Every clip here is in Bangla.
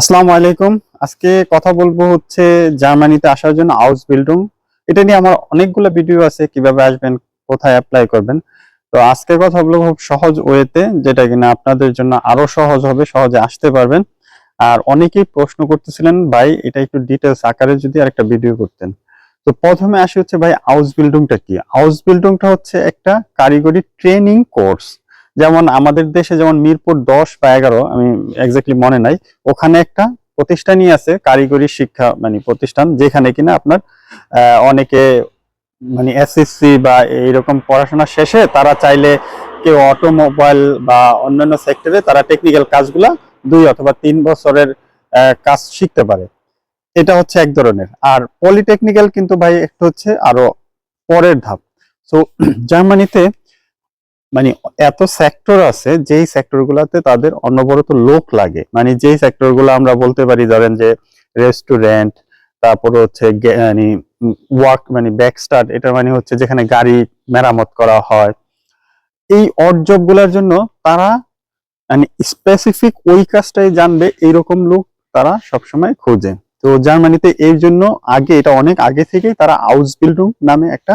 আসসালামু আলাইকুম। আজকে কথা বলব হচ্ছে জার্মানিতে আসার জন্য হাউস বিল্ডিং এটা নিয়ে আমার অনেকগুলো ভিডিও আছে, কীভাবে আসবেন, কোথায় অ্যাপ্লাই করবেন। তো আজকে কথা বলব খুব সহজ ওয়েতে, যেটা কিনা আপনাদের জন্য আরও সহজ হবে, সহজে আসতে পারবেন। আর অনেকেই প্রশ্ন করতেছিলেন, ভাই, এটা একটু ডিটেলস আকারে যদি আরেকটা ভিডিও করতেন। তো প্রথমে আসি হচ্ছে, ভাই হাউস বিল্ডিংটা কি? হাউস বিল্ডিংটা হচ্ছে একটা কারিগরি ট্রেনিং কোর্স যেমন আমাদের দেশে যেমন মিরপুর দশ বা এগারো, আমি এক্স্যাক্টলি মনে নাই, ওখানে একটা প্রতিষ্ঠানই আছে, কারিগরি শিক্ষা মানে প্রতিষ্ঠান, যেখানে কিনা আপনার অনেকে মানে এসএসসি বা এইরকম পড়াশোনা শেষে তারা চাইলে কেউ অটোমোবাইল বা অন্যান্য সেক্টরে তারা টেকনিক্যাল কাজগুলা দুই অথবা তিন বছরের কাজ শিখতে পারে। এটা হচ্ছে এক ধরনের। আর পলিটেকনিক্যাল কিন্তু ভাই একটু হচ্ছে আরও পরের ধাপ। তো জার্মানিতে মানে এত সেক্টর আছে, যেই সেক্টর গুলাতে তাদের অনবরত লোক লাগে। মানে যেই সেক্টরগুলো আমরা বলতে পারি, ধরেন যে রেস্টুরেন্ট তারপর হচ্ছে মানে ওয়ার্ক মানে ব্যাকস্টার্ট এটা মানে হচ্ছে যেখানে গাড়ি মেরামত করা হয়। এই অড জবগুলার জন্য তারা মানে স্পেসিফিক ওই কাজটাই জানবে, এইরকম লোক তারা সবসময় খোঁজে। তো জার্মানিতে এর জন্য আগে, এটা অনেক আগে থেকেই তারা হাউস বিল্ডিং নামে একটা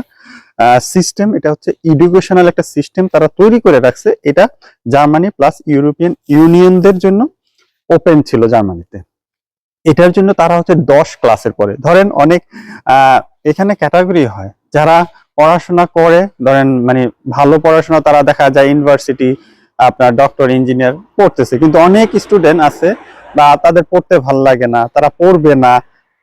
সিস্টেম এটা হচ্ছে এডুকেশনাল একটা সিস্টেম তারা তৈরি করে রাখছে। এটা জার্মানি প্লাস ইউরোপিয়ান ইউনিয়নদের জন্য ওপেন ছিল জার্মানিতে। এটার জন্য তারা হচ্ছে দশ ক্লাসের পরে। ধরেন অনেক এখানে ক্যাটাগরি হয়। যারা পড়াশোনা করে, ধরেন মানে ভালো পড়াশোনা তারা দেখা যায় ইউনিভার্সিটি আপনার ডক্টর ইঞ্জিনিয়ার পড়তেছে। কিন্তু অনেক স্টুডেন্ট আছে বা তাদের পড়তে ভালো লাগে না, তারা পড়বে না।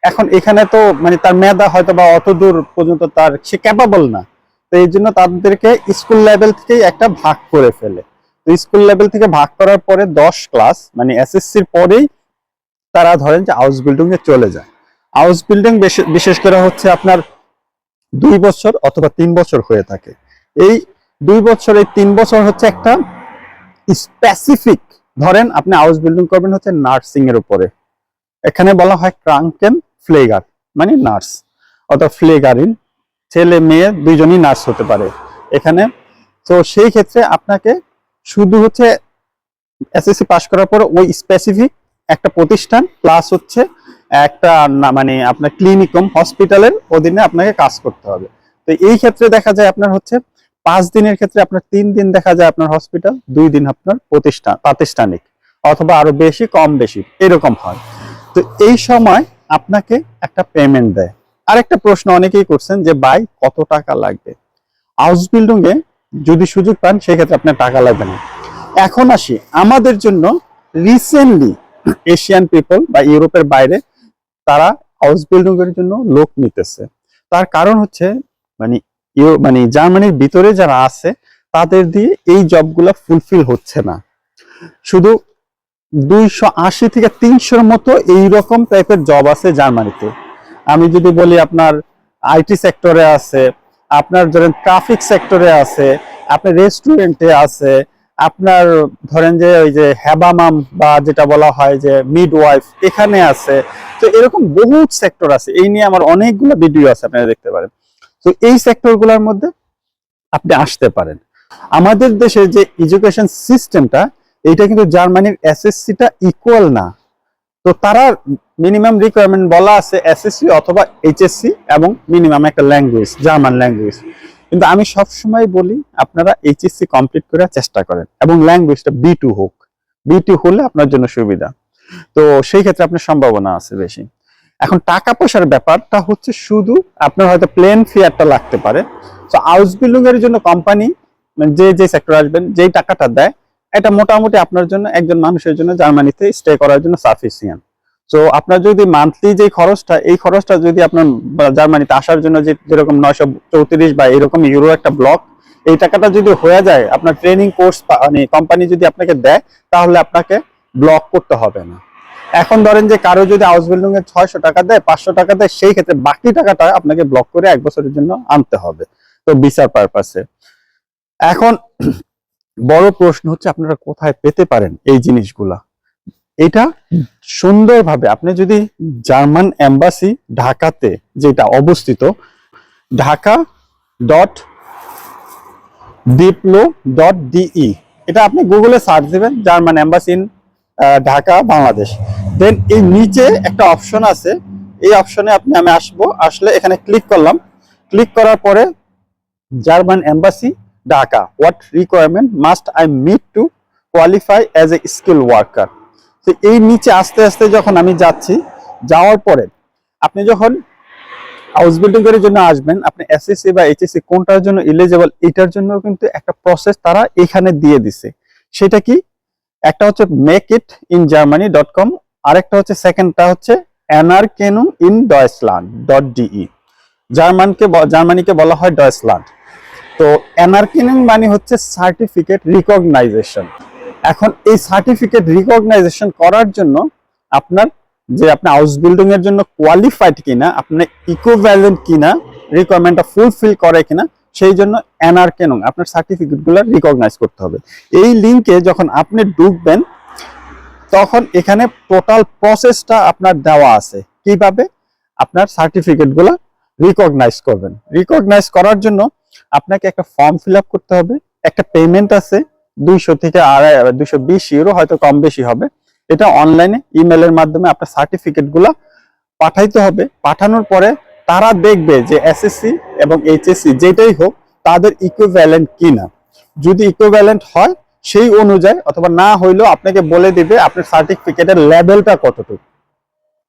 এখন এখানে তো মানে তার মেধা হয়তো বা অত দূর পর্যন্ত তার সে ক্যাপাবল না। তো এই জন্য তাদেরকে স্কুল লেভেল থেকেই একটা ভাগ করে ফেলে। তো স্কুল লেভেল থেকে ভাগ করার পরে দশ ক্লাস মানে এসএসসির পরেই তারা ধরেন যে হাউস বিল্ডিং এ চলে যায়। হাউস বিল্ডিং বিশেষ করে হচ্ছে আপনার দুই বছর অথবা তিন বছর হয়ে থাকে। এই দুই বছর, এই তিন বছর হচ্ছে একটা স্পেসিফিক ধরেন আপনি হাউস বিল্ডিং করবেন হচ্ছে নার্সিং এর উপরে। এখানে বলা হয় ক্রাঙ্কেন ফ্লেগার মানে নার্স অথবা ফ্লেগারিন, ছেলে মেয়ে দুইজনই নার্স হতে পারে এখানে। তো সেই ক্ষেত্রে আপনাকে শুধু হচ্ছে এসএসসি পাশ করার পর ওই স্পেসিফিক একটা প্রতিষ্ঠান প্লাস হচ্ছে একটা মানে আপনার ক্লিনিকম হসপিটালের অধীনে আপনাকে কাজ করতে হবে। তো এই ক্ষেত্রে দেখা যায় আপনার হচ্ছে পাঁচ দিনের ক্ষেত্রে আপনার তিন দিন দেখা যায় আপনার হসপিটাল দুই দিন আপনার প্রতিষ্ঠান, প্রাতিষ্ঠানিক, অথবা আরও বেশি, কম বেশি, এরকম হয়। তো এই সময় আপনাকে একটা পেমেন্ট দেয়। আরেকটা প্রশ্ন অনেকেই করছেন যে বাই কত টাকা লাগবে? হাউস বিল্ডিং এ যদি সুযোগ পান, সেক্ষেত্রে আপনার টাকা লাগবে না। এখন আসি, আমাদের জন্য রিসেন্টলি এশিয়ান পিপল বা ইউরোপের বাইরে তারা হাউস বিল্ডিং এর জন্য লোক নিতেছে। তার কারণ হচ্ছে মানে মানে জার্মানির ভিতরে যারা আছে, তাদের দিয়ে এই জবগুলা ফুলফিল হচ্ছে না। শুধু দুইশো আশি থেকে তিনশোর মতো এইরকম টাইপের জব আছে জার্মানিতে। আমি যদি বলি আপনার আইটি সেক্টরে আছে, আপনার ধরেন ট্রাফিক সেক্টরে আছে, আপনার রেস্টুরেন্টে আছে, আপনার ধরেন যে ওই যে হ্যাবামাম বা যেটা বলা হয় যে মিড ওয়াইফ এখানে আছে। তো এরকম বহুত সেক্টর আছে। এই নিয়ে আমার অনেকগুলো ভিডিও আছে, আপনারা দেখতে পারেন। তো এই সেক্টরগুলোর মধ্যে আপনি আসতে পারেন। আমাদের দেশের যে এডুকেশন সিস্টেমটা এইটা কিন্তু জার্মানির এসএসসিটা ইকুয়াল না। তো তারা মিনিমাম রিকোয়ারমেন্ট বলা আছে এসএসসি অথবা এইচএসসি এবং মিনিমাম একটা ল্যাঙ্গুয়েজ জার্মান ল্যাঙ্গুয়েজ কিন্তু আমি সব সময় বলি, আপনারা এইচএসসি কমপ্লিট করার চেষ্টা করেন এবং ল্যাঙ্গুয়েজটা বি টু হোক। বি টু হলে আপনার জন্য সুবিধা। তো সেই ক্ষেত্রে আপনার সম্ভাবনা আছে বেশি। এখন টাকা পয়সার ব্যাপারটা হচ্ছে শুধু আপনার হয়তো প্লেন ফেয়ারটা লাগতে পারে। তো হাউস বিল্ডিং এর জন্য কোম্পানি যে যে সেক্টর আসবেন, যেই টাকাটা দেয় এটা মোটামুটি আপনার জন্য একজন মানুষের জন্য জার্মানিতে স্টে করার জন্য সাফিসিয়েন্ট তো আপনার যদি মান্থলি যে খরচটা, এই খরচটা যদি আপনার জার্মানিতে আসার জন্য যে যেরকম নয়শো চৌত্রিশ বা এরকম ইউরো একটা ব্লক এই টাকাটা যদি হয়ে যায়, আপনার ট্রেনিং কোর্স মানে কোম্পানি যদি আপনাকে দেয়, তাহলে আপনাকে ব্লক করতে হবে না। এখন ধরেন যে কারও যদি হাউস বিল্ডিং এর ছয়শো টাকা দেয়, পাঁচশো টাকা দেয়, সেই ক্ষেত্রে বাকি টাকাটা আপনাকে ব্লক করে এক বছরের জন্য আনতে হবে। তো বিচার পারপাসে এখন বড় প্রশ্ন হচ্ছে আপনারা কোথায় পেতে পারেন এই জিনিসগুলা। এটা সুন্দরভাবে আপনি যদি জার্মান এম্বাসি ঢাকাতে যেটা অবস্থিত Dhaka dot diplo dot DE এটা আপনি গুগলে সার্চ দিবেন German embassy in Dhaka Bangladesh. Then এই নিচে একটা অপশন আছে এই অপশনে আপনি আমি আসব আসলে এখানে ক্লিক করলাম। ক্লিক করার পরে German embassy Dhaka what requirement must I meet to qualify as a skill worker তো এই নিচে আস্তে আস্তে যখন আমি যাচ্ছি, যাওয়ার পরে আপনি যখন হাউস বিল্ডিং এর জন্য আসবেন, আপনি এসএসসি বা এইচএসসি কোনটার জন্য এলিজিবল এটার জন্য কিন্তু একটা প্রসেস তারা এখানে দিয়ে দিছে। সেটা কি? একটা হচ্ছে make it in Germany dot com আরেকটা হচ্ছে সেকেন্ডটা হচ্ছে অ্যানার কেনু ইন ডয়েসল্যান্ড ডট ডিই জার্মানকে জার্মানিকে বলা হয় ডয়েসল্যান্ড তো অ্যানার্কিনিং মানে হচ্ছে সার্টিফিকেট রিকগনাইজেশন এখন এই সার্টিফিকেট রিকগনাইজেশন করার জন্য আপনার যে আপনি হাউস বিল্ডিং এর জন্য কোয়ালিফাইড কিনা, আপনার ইকুইভ্যালেন্ট কিনা রিকোয়ারমেন্টটা ফুলফিল করে কিনা, সেই জন্য অ্যানার্কেনং আপনার সার্টিফিকেটগুলো রিকগনাইজ করতে হবে। এই লিংকে যখন আপনি ঢুকবেন, তখন এখানে টোটাল প্রসেসটা আপনার দেওয়া আছে। কীভাবে? আপনার সার্টিফিকেটগুলো রিকগনাইজ করবেন। রিকগনাইজ করার জন্য আপনাকে একটা ফর্ম ফিল করতে হবে, একটা পেমেন্ট আছে দুইশো থেকে আড়াই, দুইশো বিশ ইউরো হয়তো কম বেশি হবে। এটা অনলাইনে ইমেলের মাধ্যমে আপনার সার্টিফিকেটগুলা পাঠাইতে হবে। পাঠানোর পরে তারা দেখবে যে এসএসসি এবং এইচএসসি যেটাই হোক, তাদের ইকুইভ্যালেন্ট কিনা। যদি ইকুইভ্যালেন্ট হয়, সেই অনুযায়ী অথবা না হইলেও আপনাকে বলে দিবে আপনার সার্টিফিকেটের লেভেলটা কতটুকু।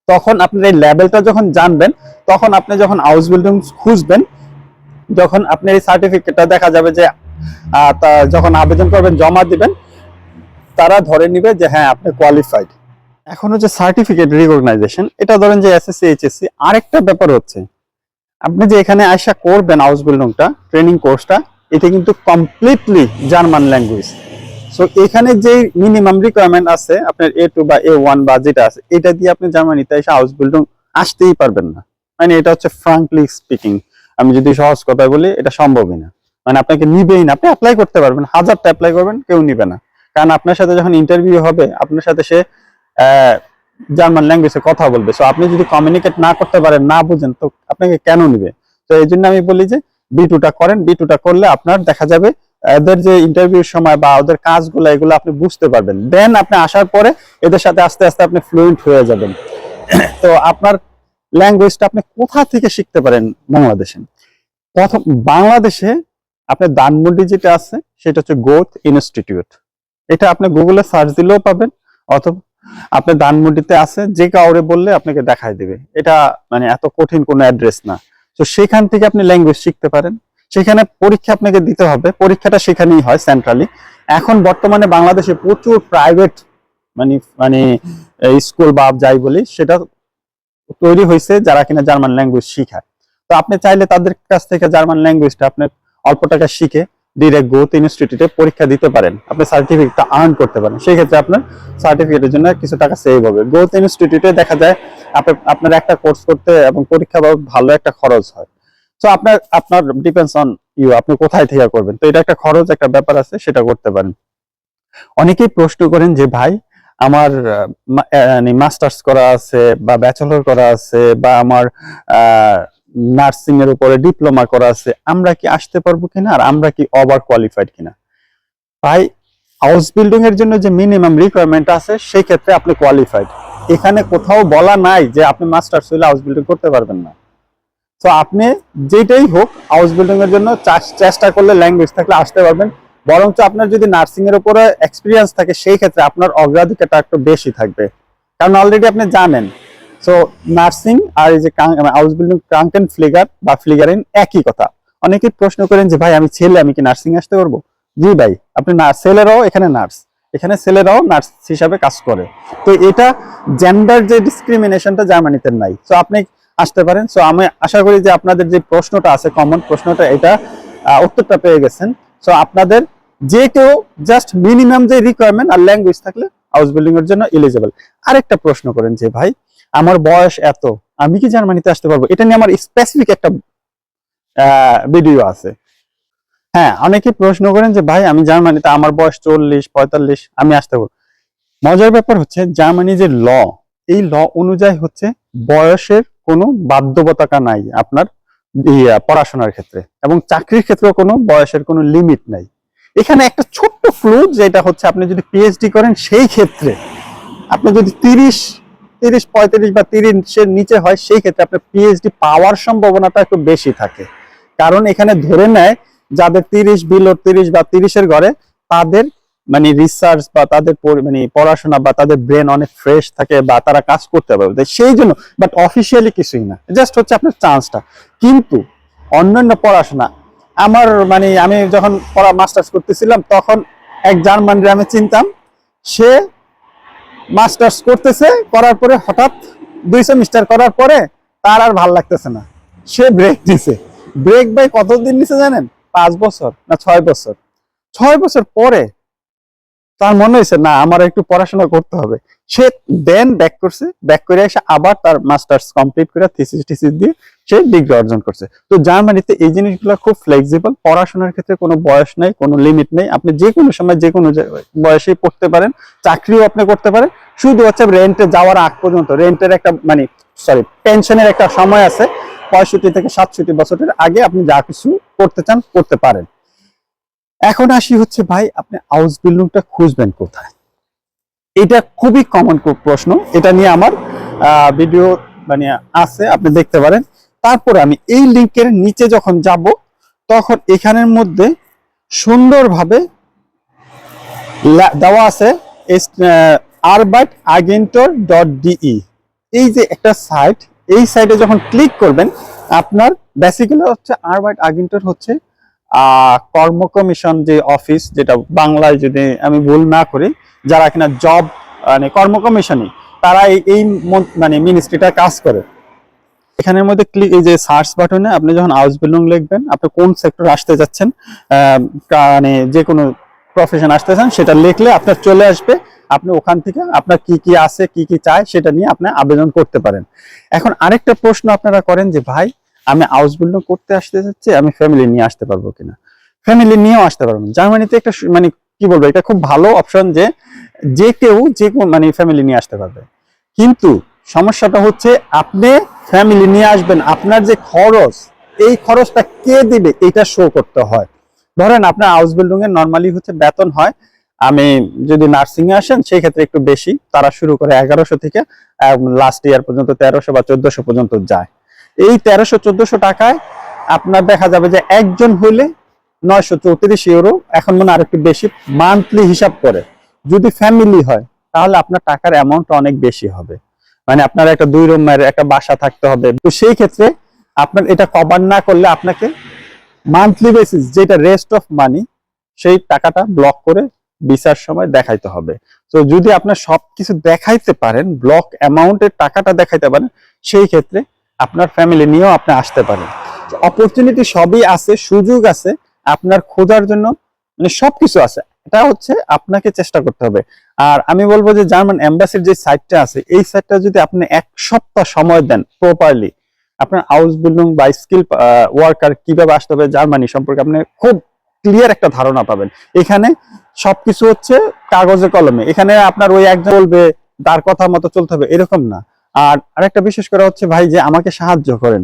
তখন আপনার এই লেভেলটা যখন জানবেন, তখন আপনি যখন হাউস বিল্ডিং খুঁজবেন যখন আপনি এই সার্টিফিকেটটা দেখা যাবে যে যখন আবেদন করবেন, জমা দিবেন, তারা ধরে নিবে যে হ্যাঁ আপনি কোয়ালিফাইড এখন হচ্ছে সার্টিফিকেট রিকগনাইজেশন এটা ধরেন যে এসএসসি এইচএসসি আরেকটা ব্যাপার হচ্ছে, আপনি যে এখানে আশা করবেন হাউস বিল্ডিংটা ট্রেনিং কোর্সটা এটা কিন্তু কমপ্লিটলি জার্মান ল্যাঙ্গুয়েজ সো এখানে যে মিনিমাম রিকোয়ারমেন্ট আছে, আপনার এ টু বা এ ওয়ান বা যেটা আছে, এটা দিয়ে আপনি জার্মানিতে এসে হাউস বিল্ডিং আসতেই পারবেন না। মানে এটা হচ্ছে ফ্রাঙ্কলি স্পিকিং আমি যদি সহজ কথা বলি, এটা সম্ভবই না। মানে আপনাকে নিবেই না। আপনি অ্যাপ্লাই করতে পারবেন। হাজারটা অ্যাপ্লাই করবেন, কেউ নিবে না। কারণ আপনার সাথে যখন ইন্টারভিউ হবে, আপনার সাথে সে জার্মান ল্যাঙ্গুয়েজে কথা বলবে। সো আপনি যদি কমিউনিকেট না করতে পারেন, না বুঝেন, তো আপনাকে কেন নিবে? তো এই জন্য আমি বলি যে বি টুটা করেন। বি টুটা করলে আপনার দেখা যাবে, এদের যে ইন্টারভিউর সময় বা ওদের কাজগুলো, এগুলো আপনি বুঝতে পারবেন। দেন আপনি আসার পরে, এদের সাথে আস্তে আস্তে আপনি ফ্লুয়েন্ট হয়ে যাবেন। তো আপনার ল্যাঙ্গুয়েজটা আপনি কোথা থেকে শিখতে পারেন বাংলাদেশে? প্রথম, বাংলাদেশে আপনার দানমন্ডি যেটা আছে, সেটা হচ্ছে গোথ ইনস্টিটিউট এটা আপনি গুগলে সার্চ দিলেও পাবেন, অথবা আপনার দানমন্ডিতে আছে, যে কাউরে বললে আপনাকে দেখায় দিবে। এটা মানে এত কঠিন কোনো অ্যাড্রেস না। তো সেখান থেকে আপনি ল্যাঙ্গুয়েজ শিখতে পারেন। সেখানে পরীক্ষা আপনাকে দিতে হবে। পরীক্ষাটা সেখানেই হয় সেন্ট্রালি এখন বর্তমানে বাংলাদেশে প্রচুর প্রাইভেট মানে মানে স্কুল বা যাই বলি, সেটা তৈরি হয়েছে যারা কিনা জার্মান ল্যাঙ্গুয়েজ শিখায়। তো আপনি চাইলে তাদের কাছ থেকে জার্মান ল্যাঙ্গুয়েজটা আপনি অল্প টাকা শিখে ডিরেক্ট গ্রোথ ইনস্টিটিউটে পরীক্ষা দিতে পারেন। আপনি সার্টিফিকেটটা আর্ন করতে পারেন। সেই ক্ষেত্রে আপনার সার্টিফিকেটের জন্য কিছু টাকা সেভ হবে। গ্রোথ ইনস্টিটিউটে দেখা যায় আপনি, আপনার একটা কোর্স করতে এবং পরীক্ষা ভালো একটা খরচ হয়। তো আপনার আপনার ডিপেন্ডস অন ইউ আপনি কোথায় থেকে করবেন? তো এটা একটা খরচ, একটা ব্যাপার আছে, সেটা করতে পারেন। অনেকেই প্রশ্ন করেন যে, ভাই আমার মাস্টার্স করা আছে বা ব্যাচেলর করা আছে বা আমার নার্সিং এর উপরে ডিপ্লোমা করা আছে, আমরা কি আসতে পারব কিনা আর আমরা কি ওভার কোয়ালিফাইড কিনা? ভাই হাউস বিল্ডিং এর জন্য যে মিনিমাম রিকোয়ারমেন্ট আছে সেই ক্ষেত্রে আপনি কোয়ালিফাইড এখানে কোথাও বলা নাই যে আপনি মাস্টার্স হইলে হাউস বিল্ডিং করতে পারবেন না। তো আপনি যেটাই হোক হাউস বিল্ডিং এর জন্য চেষ্টা করলে ল্যাঙ্গুয়েজ থাকলে আসতে পারবেন। বরঞ্চ আপনার যদি নার্সিং এর উপরে এক্সপিরিয়েন্স থাকে, সেই ক্ষেত্রে আপনার অগ্রাধিকারটা একটু বেশি থাকবে। কারণ অলরেডি আপনি জানেন। সো নার্সিং আর এই যে হাউস বিল্ডিং ক্রাঙ্কেন ফ্লিগার বা ফ্লিগারিন একই কথা। অনেকেই প্রশ্ন করেন যে, ভাই, আমি ছেলে, আমি কি নার্সিং আসতে পারব? জি ভাই, আপনি না, ছেলেরাও এখানে নার্স এখানে ছেলেরাও নার্স হিসাবে কাজ করে। তো এটা জেন্ডার যে ডিসক্রিমিনেশনটা জার্মানিতে নাই। তো আপনি আসতে পারেন। সো আমি আশা করি যে আপনাদের যে প্রশ্নটা আছে কমন প্রশ্নটা, এটা উত্তরটা পেয়ে গেছেন। সো আপনাদের যে কেউ জাস্ট মিনিমাম যে রিকোয়ারমেন্ট আর ল্যাঙ্গুয়েজ থাকলে হাউস বিল্ডিং এর জন্য এলিজিবল আরেকটা প্রশ্ন করেন যে, ভাই, আমার বয়স এত, আমি কি জার্মানিতে আসতে পারব? এটা নিয়ে আমার স্পেসিফিক একটা ভিডিও আছে। হ্যাঁ অনেকে প্রশ্ন করেন যে, ভাই, আমি জার্মানিতে, আমার বয়স চল্লিশ, পঁয়তাল্লিশ, আমি আসতে পারব। মজার ব্যাপার হচ্ছে, জার্মানি যে ল এই ল অনুযায়ী হচ্ছে বয়সের কোনো বাধ্যবাধকতা নাই। আপনার পড়াশোনার ক্ষেত্রে। এবং চাকরির ক্ষেত্রেও কোনো বয়সের কোনো লিমিট নাই। এখানে একটা ছোট্ট ফ্লু যেটা হচ্ছে, আপনি যদি পিএইচডি করেন, সেই ক্ষেত্রে আপনি যদি তিরিশ তিরিশ, পঁয়ত্রিশ বা তিরিশের নিচে হয়, সেই ক্ষেত্রে আপনার পিএইচডি পাওয়ার সম্ভাবনাটা একটু বেশি থাকে। কারণ এখানে ধরে নেয়, যাদের তিরিশ বিলো তিরিশ বা তিরিশের ঘরে, তাদের মানে রিসার্চ বা তাদের মানে পড়াশোনা বা তাদের ব্রেন অনেক ফ্রেশ থাকে বা তারা কাজ করতে পারবে। সেই জন্য বাট অফিসিয়ালি কিছুই না। জাস্ট হচ্ছে আপনার চান্সটা কিন্তু অন্যান্য পড়াশোনা, আমার মানে আমি যখন পড়া মাস্টার্স করতেছিলাম, তখন এক জার্মানরে আমি চিনতাম, সে মাস্টার্স করতেছে, করার পরে হঠাৎ দুই সেমিস্টার করার পরে তার আর ভালো লাগতেছে না। সে ব্রেক দিছে। ব্রেক ভাই কতদিন নিছে জানেন? পাঁচ বছর না ছয় বছর। ছয় বছর পরে তার মনে হয়েছে, না, আমার একটু পড়াশোনা করতে হবে। সে দেন ব্যাক করছে ব্যাক করে এসে আবার তার মাস্টার্স কমপ্লিট করে থিসিস টিসিস দিয়ে সে ডিগ্রি অর্জন করছে। তো জার্মানিতে এই জিনিসগুলো খুব ফ্লেক্সিবল পড়াশোনার ক্ষেত্রে কোনো বয়স নেই, কোনো লিমিট নেই। আপনি যে কোনো সময় যে কোনো বয়সেই পড়তে পারেন, চাকরিও আপনি করতে পারেন। শুধু হচ্ছে রেন্টে যাওয়ার আগ পর্যন্ত রেন্টের একটা মানে সরি পেনশনের একটা সময় আছে, পঁয়ষট্টি থেকে সাতষট্টি বছরের আগে আপনি যা কিছু করতে চান, করতে পারেন। এখন আসি হচ্ছে, ভাই, আপনি হাউস বিল্ডিংটা খুঁজবেন কোথায়? এটা খুবই কমন প্রশ্ন। এটা নিয়ে আমার ভিডিও মানে আছে, আপনি দেখতে পারেন। তারপরে আমি এই লিংকের নিচে যখন যাব, তখন এখানের মধ্যে সুন্দরভাবে দেওয়া আছে আরবাইট আগেন্টর ডট ডিই এই যে একটা সাইট এই সাইটে যখন ক্লিক করবেন, আপনার বেসিক্যালি হচ্ছে আরবাইট আগেন্টর হচ্ছে কর্ম কমিশন যে অফিস, যেটা বাংলায় যদি আমি ভুল না করি, যারা কিনা জব মানে কর্ম কমিশনই তারা এই- মন- মানে মিনিস্ট্রিটা কাজ করে। এখানের মধ্যে ক্লিক এই যে সার্চ বাটনে আপনি যখন হাউস বিল্ডিং লিখবেন, আপনি কোন সেক্টর আসতে যাচ্ছেন মানে যে কোনো প্রফেশন আসতে চান, সেটা লিখলে আপনার চলে আসবে। আপনি ওখান থেকে আপনার কি কি আছে, কি কি চায় সেটা নিয়ে আপনি আবেদন করতে পারেন। এখন আরেকটা প্রশ্ন আপনারা করেন যে, ভাই আমি হাউস বিল্ডিং করতে আসতে যাচ্ছি আমি ফ্যামিলি নিয়ে আসতে পারব কিনা? ফ্যামিলি নিয়েও আসতে পারবেন জার্মানিতে একটা মানে কি বলব, এটা খুব ভালো অপশন যে যে কেউ যে মানে ফ্যামিলি নিয়ে আসতে পারবে। কিন্তু সমস্যাটা হচ্ছে, আপনি ফ্যামিলি নিয়ে আসবেন, আপনার যে খরচ, এই খরচটা কে দিবে এটা শো করতে হয়। ধরেন আপনার হাউস বিল্ডিং এর নর্মালি হচ্ছে বেতন হয়, আমি যদি নার্সিং এ আসেন, সেই ক্ষেত্রে একটু বেশি, তারা শুরু করে এগারোশো থেকে লাস্ট ইয়ার পর্যন্ত তেরোশো বা চোদ্দশো পর্যন্ত যায়। এই তেরোশো চোদ্দশো টাকায় আপনার দেখা যাবে যে একজন হইলে নয়শো চৌত্রিশ ইউরো এখন মনে আরেকটু বেশি মান্থলি হিসাব করে। যদি ফ্যামিলি হয়, তাহলে আপনার টাকার অ্যামাউন্ট অনেক বেশি হবে। মানে আপনার একটা দুই রুমের একটা বাসা থাকতে হবে। তো সেই ক্ষেত্রে আপনার এটা কভার না করলে আপনাকে মান্থলি বেসিস যেটা রেস্ট অফ মানি সেই টাকাটা ব্লক করে বিচার সময় দেখাইতে হবে। তো যদি আপনার সবকিছু দেখাইতে পারেন ব্লক অ্যামাউন্টের টাকাটা দেখাইতে পারেন, সেই ক্ষেত্রে আপনার ফ্যামিলি নিয়েও আপনি আসতে পারেন। অপরচুনিটি সবই আছে, সুযোগ আছে, আপনার খোঁজার জন্য মানে সবকিছু আছে। এটা হচ্ছে আপনাকে চেষ্টা করতে হবে। আর আমি বলব যে জার্মান এম্বাসির যে সাইটটা আছে, এই সাইটটা যদি আপনি এক সপ্তাহ সময় দেন প্রপারলি আপনার হাউস বিল্ডিং বা স্কিল ওয়ার্কার কীভাবে আসতে হবে জার্মানি সম্পর্কে আপনি খুব ক্লিয়ার একটা ধারণা পাবেন। এখানে সবকিছু হচ্ছে কাগজে কলমে। এখানে আপনার ওই একজন বলবে, তার কথা মতো চলতে হবে। এরকম না। আর আরেকটা বিশেষ করে হচ্ছে ভাই যে আমাকে সাহায্য করেন।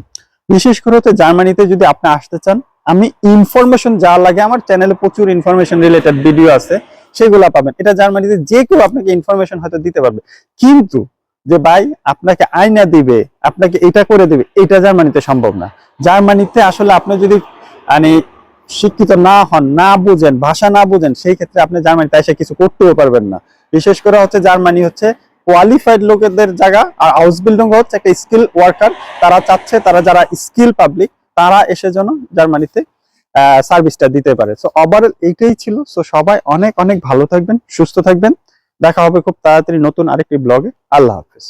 বিশেষ করে হচ্ছে জার্মানিতে যদি আপনি আসতে চান, আমি ইনফরমেশন যা লাগে, আমার চ্যানেলে প্রচুর ইনফরমেশন রিলেটেড ভিডিও আছে, সেগুলো পাবেন। এটা জার্মানিতে যে কেউ আপনাকে ইনফরমেশন হয়তো দিতে পারবে। কিন্তু যে ভাই আপনাকে আয়না দিবে, আপনাকে এটা করে দিবে, এটা জার্মানিতে সম্ভব না। জার্মানিতে আসলে আপনি যদি মানে শিক্ষিত না হন, না বুঝেন, ভাষা না বুঝেন, সেই ক্ষেত্রে আপনি জার্মানিতে এসে কিছু করতেও পারবেন না। বিশেষ করে হচ্ছে জার্মানি হচ্ছে কোয়ালিফাইড লোকেদের জায়গা আর হাউস বিল্ডিং হচ্ছে একটা স্কিল ওয়ার্কার তারা চাচ্ছে, তারা যারা স্কিল পাবলিক তারা এসে যেন জার্মানিতে সার্ভিসটা দিতে পারে। সো ওভারঅল এইটাই ছিল। সো সবাই অনেক অনেক ভালো থাকবেন, সুস্থ থাকবেন। দেখা হবে খুব তাড়াতাড়ি নতুন আরেকটি ব্লগে আল্লাহ হাফেজ।